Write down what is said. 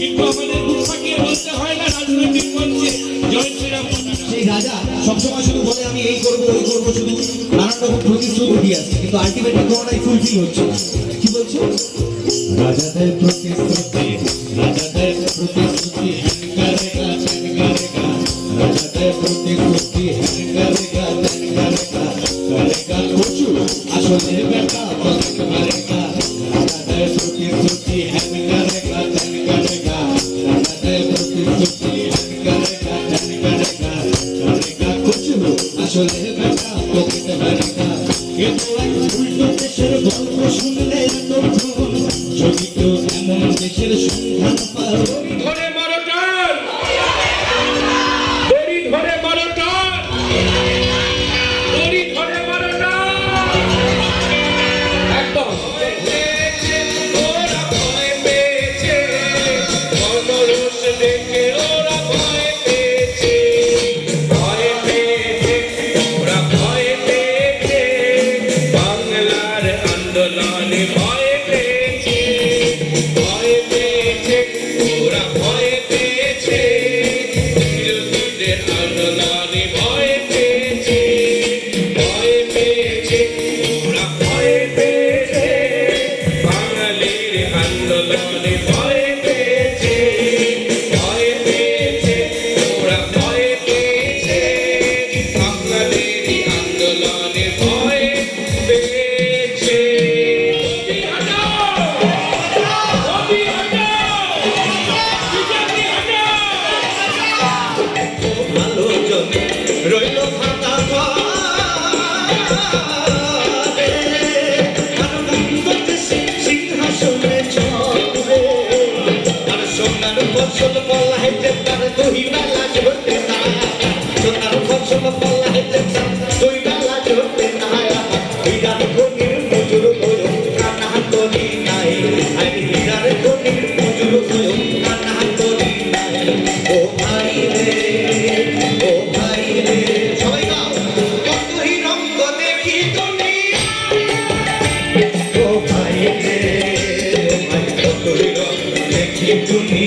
কিন্তু হয় না রাজনৈতিক মঞ্চে জয় শ্রীরাম সেই রাজা সবসময় আমি এই করব করব, শুধু নানান রকম প্রতিশ্রুতি দিয়ে কিন্তু আলটিমেটলি কোনোটাই ফুলফিল হচ্ছে কি বলছো? রাজাদের প্রতিশ্রুতি রাজাদের প্রতিশ্রুতি হ্যান করেগা ত্যান করেগা রাজাদের প্রতিশ্রুতি হ্যান করেগা ত্যান করেগা করেগা কচু আসলে বেটা পকেট মারেগা রাজাদের প্রতিশ্রুতি হ্যান করেগা ত্যান করেগা রাজাদের প্রতিশ্রুতি হ্যান করেগা ত্যান করেগা করেগা কচু আসলে বেটা পকেট মারেগা কিন্তু শুনলে নতুন যদি কেউ এমন দেশের সন্ধান পাও Holy One. সোনার ফসল পলাইতে তার দুই বেলা ঝরতে না। সোনার ফসল পলাইতে তার দুই বেলা ঝরতে না। হীরার খনির মজুর হয়েও কানা করি নাই। নাই। ও ভাই ও